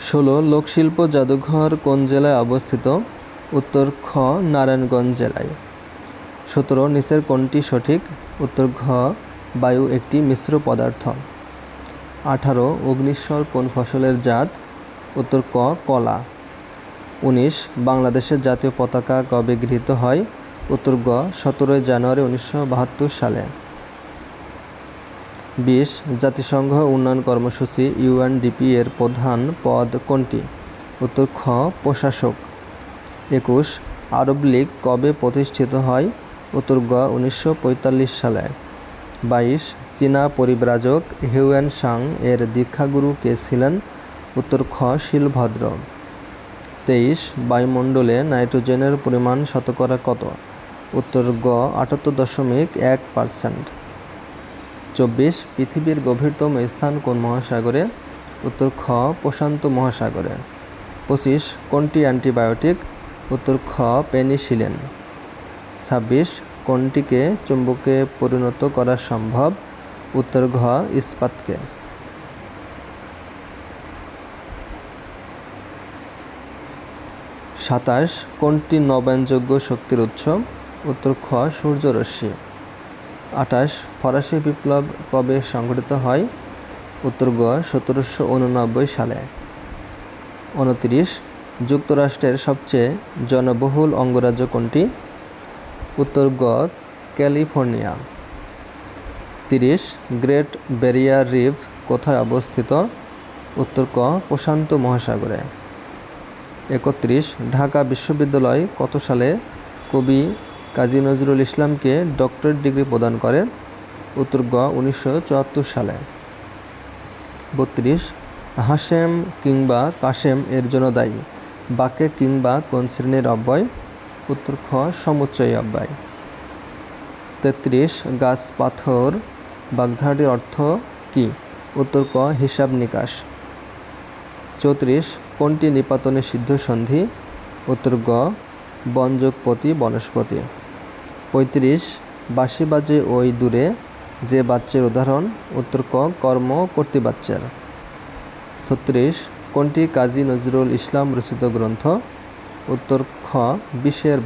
ষোলো, লোকশিল্প জাদুঘর কোন জেলায় অবস্থিত? উত্তর খ, নারায়ণগঞ্জ জেলায়। সতেরো, নিচের কোনটি সঠিক? উত্তর ঘ, বায়ু একটি মিশ্র পদার্থ। আঠারো অগ্নিশ্বর কোন ফসলের জাত? উত্তর ক, কলা। উনিশ বাংলাদেশের জাতীয় পতাকা কবে গৃহীত হয়? উত্তর গ, সতেরোই জানুয়ারি উনিশশো বাহাত্তর সালে। বিশ, জাতিসংঘ উন্নয়ন কর্মসূচি ইউএনডিপি এর প্রধান পদ কোনটি? উত্তর, খ, প্রশাসক। একুশ, আরব লীগ কবে প্রতিষ্ঠিত হয়? উত্তর, গ, উনিশশো পঁয়তাল্লিশ সালে। বাইশ, চীনা পরিব্রাজক হিউয়েন সাং এর দীক্ষাগুরু কে ছিলেন? উত্তর, খ, শিলভদ্র। তেইশ, বায়ুমণ্ডলে নাইট্রোজেনের পরিমাণ শতকরা কত? উত্তর, গ, আটাত্তর দশমিক এক পার্সেন্ট। চব্বিশ পৃথিবীর গভীরতম স্থান কোন মহাসাগরে? উত্তর খ, প্রশান্ত মহাসাগরে। পঁচিশ, কোনটি অ্যান্টিবায়োটিক? উত্তর খ, পেনিসিলিন। ছাব্বিশ, কোনটিকে চুম্বকে পরিণত করা সম্ভব? উত্তর ঘ, ইস্পাতকে। সাতাশ, কোনটি নবায়নযোগ্য শক্তির উৎস? উত্তর খ, সূর্যরশ্মি। আঠাশ, ফরাসি বিপ্লব কবে সংঘটিত হয়? উত্তর গোয়া, সতেরোশো উননব্বই সালে। উনত্রিশ, যুক্তরাষ্ট্রের সবচেয়ে জনবহুল অঙ্গরাজ্য কোনটি? উত্তর গোয়া, ক্যালিফোর্নিয়া। তিরিশ, গ্রেট ব্যারিয়ার রিভ কোথায় অবস্থিত? উত্তর ক প্রশান্ত মহাসাগরে। একত্রিশ, ঢাকা বিশ্ববিদ্যালয় কত সালে কবি কাজী নজরুল ইসলামকে ডক্টরেট ডিগ্রি প্রদান করে, উত্তর গ, উনিশশো চুয়াত্তর সালে। বত্রিশ হাসেম কিংবা কাশেম এর জন্য দায়ী বাক্যে কিংবা কোন শ্রেণির অব্যয় উত্তর খ, সমুচ্চয় অব্যয় তেত্রিশ, গাছ পাথর বাগধাটির অর্থ কি? উত্তর ক, হিসাব নিকাশ। চৌত্রিশ, কোনটি নিপাতনে সিদ্ধ সন্ধি উত্তর গ, বনযোগপতি, বনস্পতি। পঁয়ত্রিশ, বাঁশি বাজে ওই দূরে যে বাচ্চার উদাহরণ, উত্তর ক, কর্ম কর্তৃবাচ্যের ছত্রিশ, কোনটি কাজী নজরুল ইসলাম রচিত গ্রন্থ? উত্তর খ বিশের